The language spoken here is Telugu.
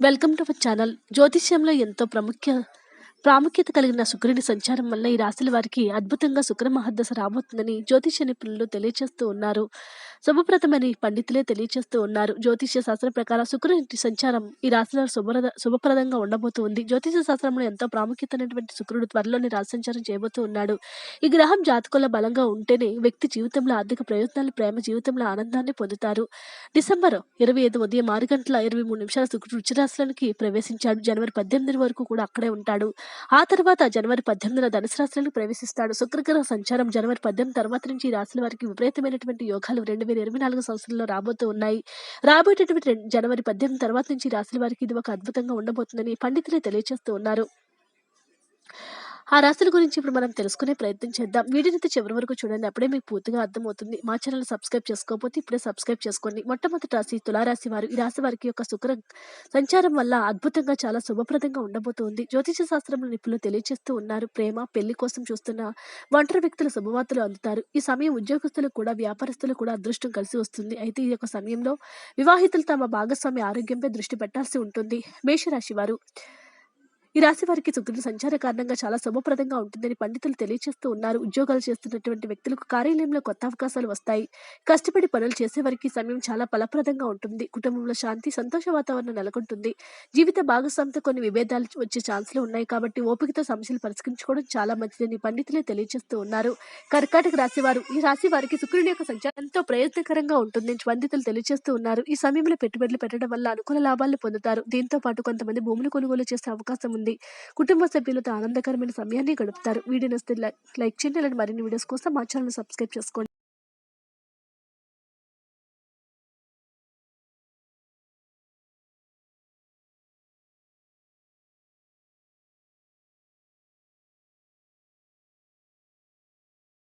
వెల్కమ్ టు అవర్ ఛానల్ జ్యోతిష్యంలో ఎంతో ప్రముఖ్య ప్రాముఖ్యత కలిగిన శుక్రుని సంచారం వల్ల ఈ రాశుల వారికి అద్భుతంగా శుక్ర మహర్దశ రాబోతుందని జ్యోతిష్య నిపుణులు తెలియజేస్తూ ఉన్నారు. శుభప్రదమని పండితులే తెలియజేస్తూ ఉన్నారు. జ్యోతిష్య శాస్త్రం ప్రకారం శుక్రుని సంచారం ఈ రాశుల శుభప్రద శుభప్రదంగా ఉండబోతుంది జ్యోతిష శాస్త్రంలో ఎంతో ప్రాముఖ్యతమైనటువంటి శుక్రుడు త్వరలోనే రాశి సంచారం చేయబోతూ ఉన్నాడు. ఈ గ్రహం జాతకంలో బలంగా ఉంటేనే వ్యక్తి జీవితంలో ఆర్థిక ప్రయోజనాలు ప్రేమ జీవితంలో ఆనందాన్ని పొందుతారు. డిసెంబర్ ఇరవై ఐదు ఉదయం ఆరు గంటల ఇరవై మూడు నిమిషాల శుక్రుడు రుచిరాశులకి ప్రవేశించాడు. జనవరి పద్దెనిమిది వరకు కూడా అక్కడే ఉంటాడు. ఆ తర్వాత జనవరి పద్దెనిమిదిన ధనుసు రాశిలోకి ప్రవేశిస్తాడు. శుక్రగ్రహ సంచారం జనవరి పద్దెనిమిది తర్వాత నుంచి ఈ రాశుల వారికి విపరీతమైనటువంటి యోగాలు రెండు వేల ఇరవై నాలుగు సంవత్సరంలో రాబోతూ ఉన్నాయి. రాబోయేటటువంటి జనవరి పద్దెనిమిది తర్వాత నుంచి రాశుల వారికి ఇది ఒక అద్భుతంగా ఉండబోతుందని పండితులే తెలియజేస్తూ ఉన్నారు. ఆ రాశుల గురించి ఇప్పుడు మనం తెలుసుకునే ప్రయత్నం చేద్దాం. వీడియోని అయితే చివరి వరకు చూడండి. అప్పుడే మీకు పూర్తిగా అర్థమవుతుంది. మా ఛానల్ సబ్స్క్రైబ్ చేసుకోకపోతే ఇప్పుడే సబ్స్క్రైబ్ చేసుకోండి. మొట్టమొదటి రాశి తులారాశి వారు. ఈ రాశి వారికి యొక్క శుక్ర సంచారం వల్ల అద్భుతంగా చాలా శుభప్రదంగా ఉండబోతుంది. జ్యోతిష శాస్త్రంలో నిపుణులు తెలియజేస్తూ ఉన్నారు. ప్రేమ పెళ్ళి కోసం చూస్తున్న ఒంటరి వ్యక్తుల శుభవార్తలు అందుతారు. ఈ సమయం ఉద్యోగస్తులకు కూడా వ్యాపారస్తులకు కూడా అదృష్టం కలిసి వస్తుంది. అయితే ఈ యొక్క సమయంలో వివాహితులు తమ భాగస్వామి ఆరోగ్యంపై దృష్టి పెట్టాల్సి ఉంటుంది. మేషరాశి వారు. ఈ రాశి వారికి శుక్రుడి సంచార కారణంగా చాలా శుభప్రదంగా ఉంటుందని పండితులు తెలియజేస్తూ ఉన్నారు. ఉద్యోగాలు చేస్తున్నటువంటి వ్యక్తులకు కార్యాలయంలో కొత్త అవకాశాలు వస్తాయి. కష్టపడి పనులు చేసే వారికి సమయం చాలా ఫలప్రదంగా ఉంటుంది. కుటుంబంలో శాంతి సంతోష వాతావరణం నెలకొంటుంది. జీవిత భాగస్వామితో కొన్ని విభేదాలు వచ్చే ఛాన్సులు ఉన్నాయి కాబట్టి ఓపికతో సమస్యలు పరిష్కరించుకోవడం చాలా మంచిదని పండితులే తెలియజేస్తూ ఉన్నారు. కర్కాటక రాశి వారు ఈ రాశి వారికి శుక్రుడి యొక్క సంచారం ఎంతో ప్రయోజనకరంగా ఉంటుందని పండితులు తెలియజేస్తూ ఉన్నారు. ఈ సమయంలో పెట్టుబడులు పెట్టడం వల్ల అనుకూల లాభాలు పొందుతారు. దీంతో పాటు కొంతమంది భూములు కొనుగోలు చేసే అవకాశం ఉంది. కుటుంబ సభ్యులతో ఆనందకరమైన సమయాన్ని గడుపుతారు. వీడియో నచ్చితే లైక్ చేయండి. అలాంటి మరిన్ని వీడియోస్ కోసం మా ఛానల్ సబ్స్క్రైబ్ చేసుకోండి.